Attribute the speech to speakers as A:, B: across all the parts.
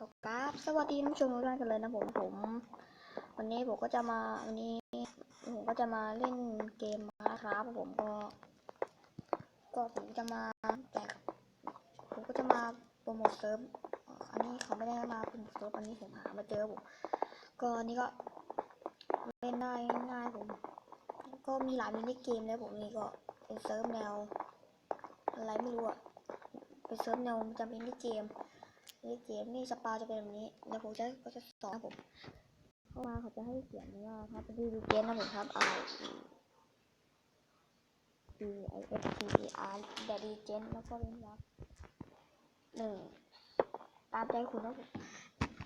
A: ครับสวัสดีท่านผู้ชมทุกท่านกันเลยนะผมผม วันนี้ผมก็จะมาวันนี้ผมก็จะมาเล่นเกมมาครับผมก็ ก็ผมจะมาแจกผมก็จะมาโปรโมทเซิร์ฟอันนี้เขาไม่ได้มาโปรโมทเซิร์ฟอันนี้ผมหามาเจอผมก็นนี้ก็เล่นได้ง่ายผม ก็มีหลายมินิเกมเลยผมนี่ก็เป็นเซิร์ฟแนว อะไรไม่รู้อะเป็นเซิร์ฟแนวจะมินิเกม นี่เกมนี่สปาจะเป็นแบบนี้แล้วผมจะก็จะสอนผมเข้ามาเขาจะให้เขียนว่าครับเป็นดีเกมนะผมครับ R E I F T E R แต่ดีเจนแล้วก็เป็นวักหนึ่งตามใจคุณนะผม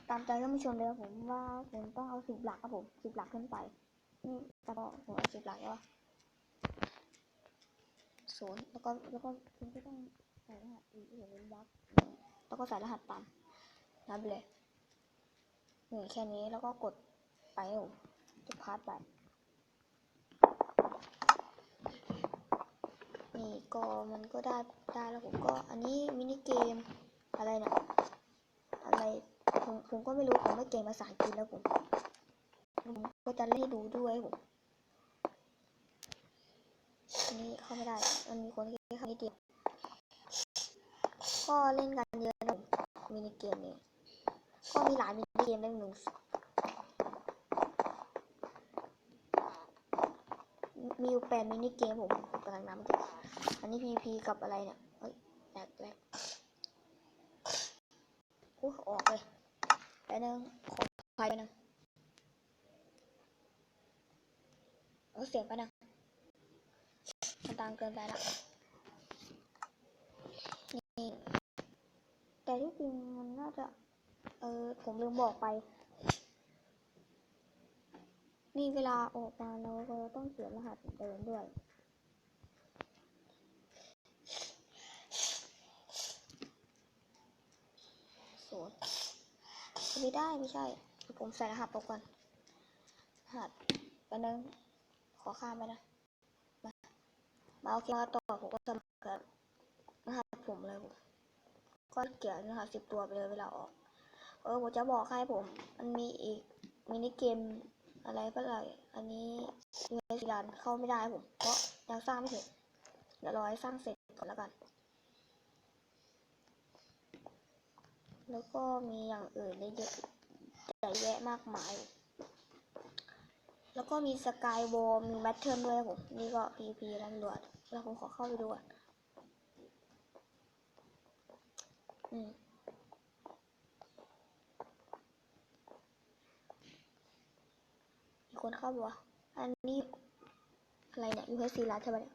A: ตามใจท่านผู้ชมเลยครับผมว่าผมต้องเอาสิบหลักครับผมสิบหลักขึ้นไปนี่แต่ก็ผมเอาสิบหลักแล้วศูนย์แล้วก็แล้วก็คุณก็ต้องใส่รหัสอีกเห็นเป็นวัก แล้วก็ใส่รหัสตามนับเลยหนึ่งแค่นี้แล้วก็กดไปโอ้จะพาร์ทไปนี่ก็มันก็ได้ได้แล้วผมก็อันนี้มินิเกมอะไรเนี่ยอะไรผมผมก็ไม่รู้ผมไม่เก่งภาษาอังกฤษแล้วผมผมก็จะเล่นให้ดูด้วยผมนนี้เข้าไม่ได้ มันมีคนที่เข้านิดเดียว ก็เล่นกันเยอะนะมินิเกมนี้ก็มีหลายมินิเกมเล่นหนึ่งมีอยู่แปดมินิเกมผมกำลังนำจะอันนี้ PVP กับอะไรเนี่ยเฮ้ยแหลกแหลกอู้ออกเลยไปหนึ่งขอไฟไปหนึ่งเอาเสียงไปนึงมันดังเกินไปและนี่แต่ ที่จริงมันน่าจะ เออผมลืมบอกไป นี่เวลาออกมาเราก็ต้องเขียนรหัสเดิมด้วยศูนย์ไม่ได้ไม่ใช่ ผมใส่รหัสไปก่อน รหัสไปนึง ขอข้ามไปนะ มามาโอเคมาต่อผมก็สมัครกับรหัสผมเลยผม ก็เขียนรหัสสิบตัวไปเลยเวลาออก เออผมจะบอกให้ผม มันมีอีกมินิเกมอะไรก็เลยอันนี้ยูเอสรันเข้าไม่ได้ผม เพราะยังสร้างไม่เสร็จเดี๋ยวรอให้สร้างเสร็จก่อนแล้วกัน แล้วก็มีอย่างอื่นได้เยอะแยะมากมาย แล้วก็มีสกายวอลมีแบทเทิลด้วยผม นี่ก็ PVP ตำรวจแล้วผมขอเข้าไปดูก่อน อืมมีคนเข้าปะวะอันนี้ อะไรเนี่ย UHC รัฐใช่ปะเนี่ย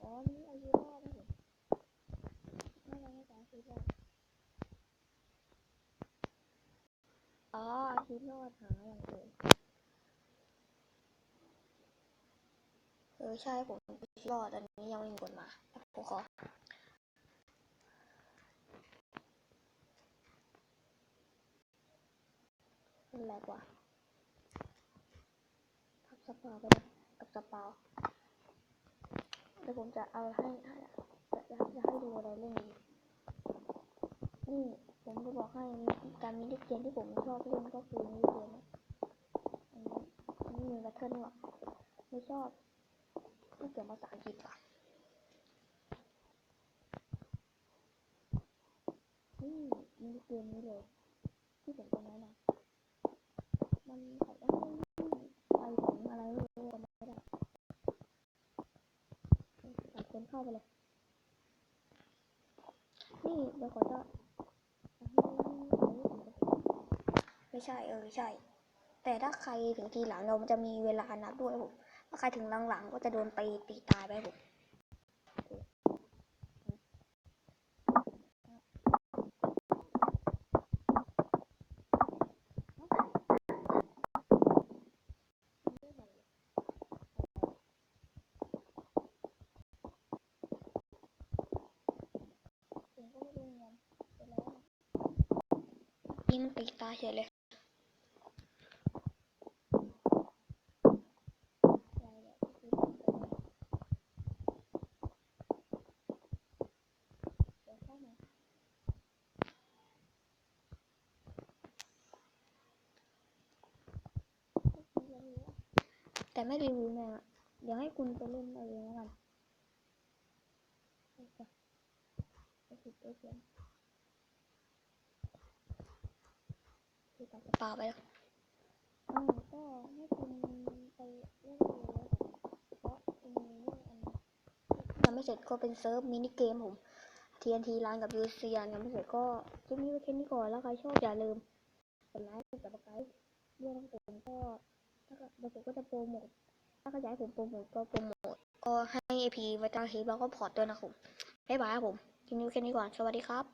A: อ๋อนี่อายุรอดนะผมน่าจะไม่สามสิบรอดอ๋ออาชีพรอดหาอย่างอื่น อใช่ผมรอดอันนี้ยังไม่มีคนมาผมขอเป็นไรกว่าทับสปาไปเลยกับสปาเดี๋ยวผมจะเอาให้ให้จะจะให้ดูอะไรเรื่องนี้นี่ผมจะบอกให้การมินิเกมที่ผมชอบเล่นก็คือมินิเกมอันนี้อันนี้มีแบทเทิลด้วยไม่ชอบ เกี่ยวภาษาอังกฤษว่ะนี่มินิเกมนี้เลยที่ผมจะแนะนำมันขาจะให้ไปถึงอะไรไม่รู้ไม่ได้คนเข้าไปเลย นี่เดี๋ยวขาจะไม่ใช่เออใช่ แต่ถ้าใครถึงทีหลังเรามันจะมีเวลานับด้วยผม ถ้าใครถึงหลังๆก็จะโดนตีตีตายไปผมผมก็ไม่รู้เงินไปแล้วนะยิ่งตีตายเฉยเลย อะไรเนี่ยคือ แต่ไม่รีวิวเนี่ยเดี๋ยวให้คุณไปเล่นเอาเองแล้วกันไปไปผิดไปเขียนคือตัดเปล่าไปแล้วอืมก็ให้คุณไปเล่นเองแล้วกันเพราะคุณมีเรื่องอันนี้ยังไม่เสร็จก็เป็นเซิร์ฟมินิเกมผม TNT ร้านกับ UC ร้านยังไม่เสร็จก็คลิปนี้ไว้แค่นี้ก่อนแล้วใครชอบอย่าลืมกดไลค์กด subscribe ด้วยนะครับผมก็ ถ้าเกิดเดี๋ยวผมก็จะโปรโมทถ้าขยายผมโปรโมทก็โปรโมทก็ให้ AP ไว้ตามคลิปแล้วก็พอร์ตด้วยนะครับผมบ๊ายบายครับผมทีนี้แค่นี้ก่อน สวัสดีครับ